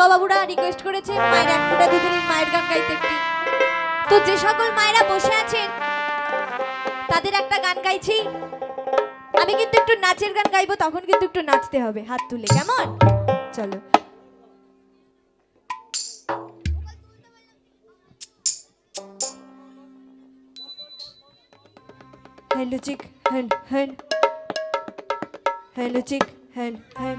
কাকা বাবুরা রিকোয়েস্ট করেছে মায়ের এক ফোঁটা দুধের মায়ের গান গাইতে একটি তো যে সকল মায়েরা বসে আছেন, তাদের একটা গান গাইছি। আমি কিন্তু একটু নাচের গান গাইবো, তখন কিন্তু একটু নাচতে হবে। হাত তুলে, কেমন? চলো। হ্যালো চিক হ্যান হ্যান হ্যালো চিক হ্যান হ্যান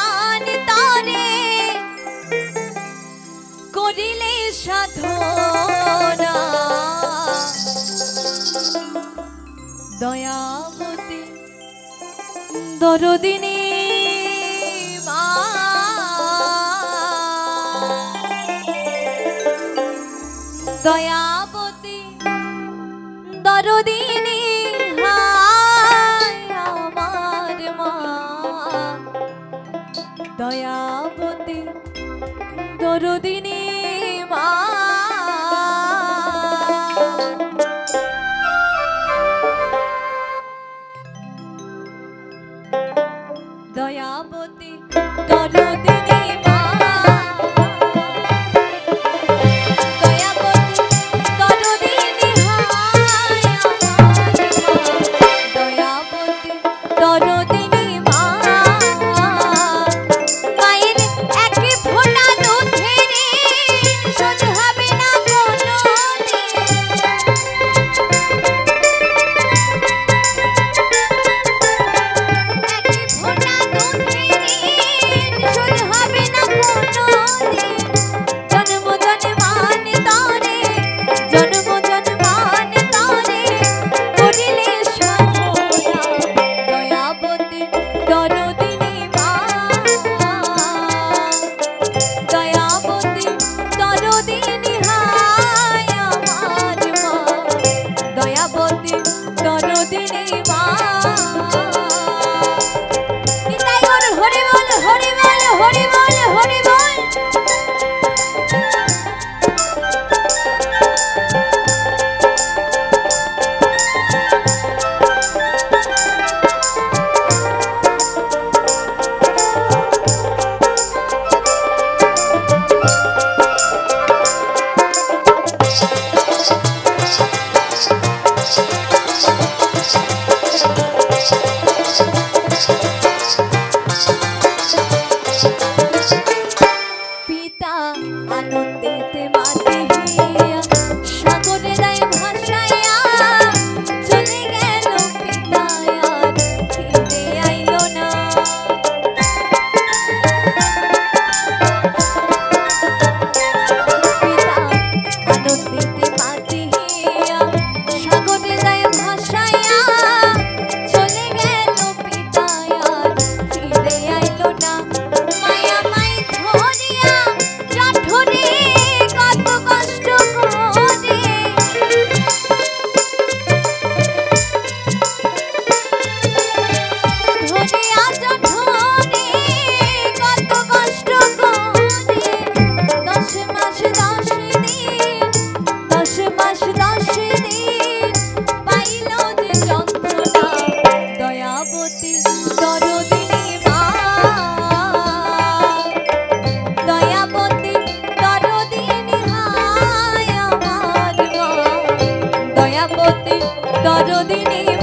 দয়াবতী দরদিনী মা। দয়াবতী দরদিনী হায় আমার মা। দয়াবতী দরদিনী দয়াবতী দরদিনী দরদিনী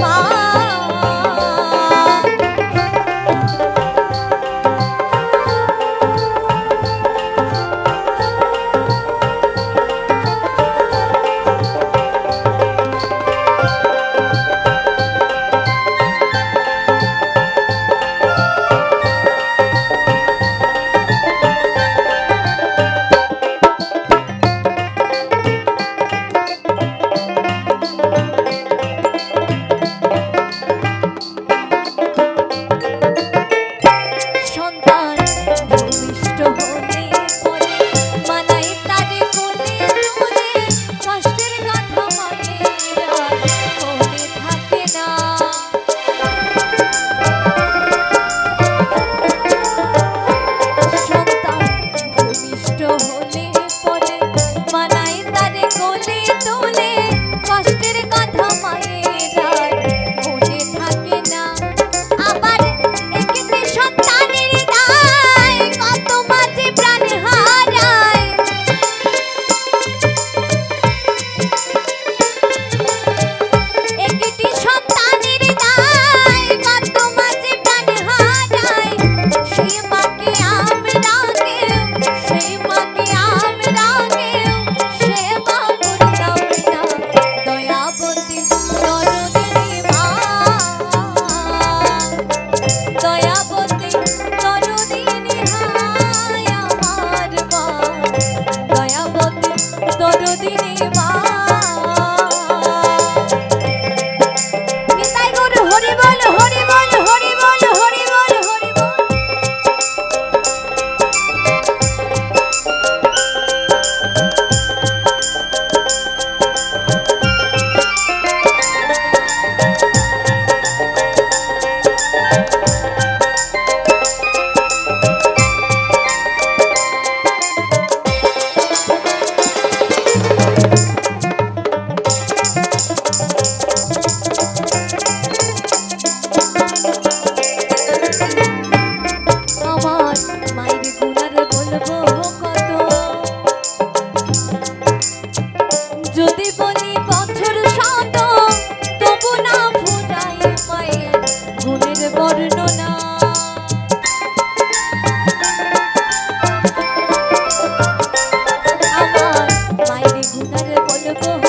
我的歌。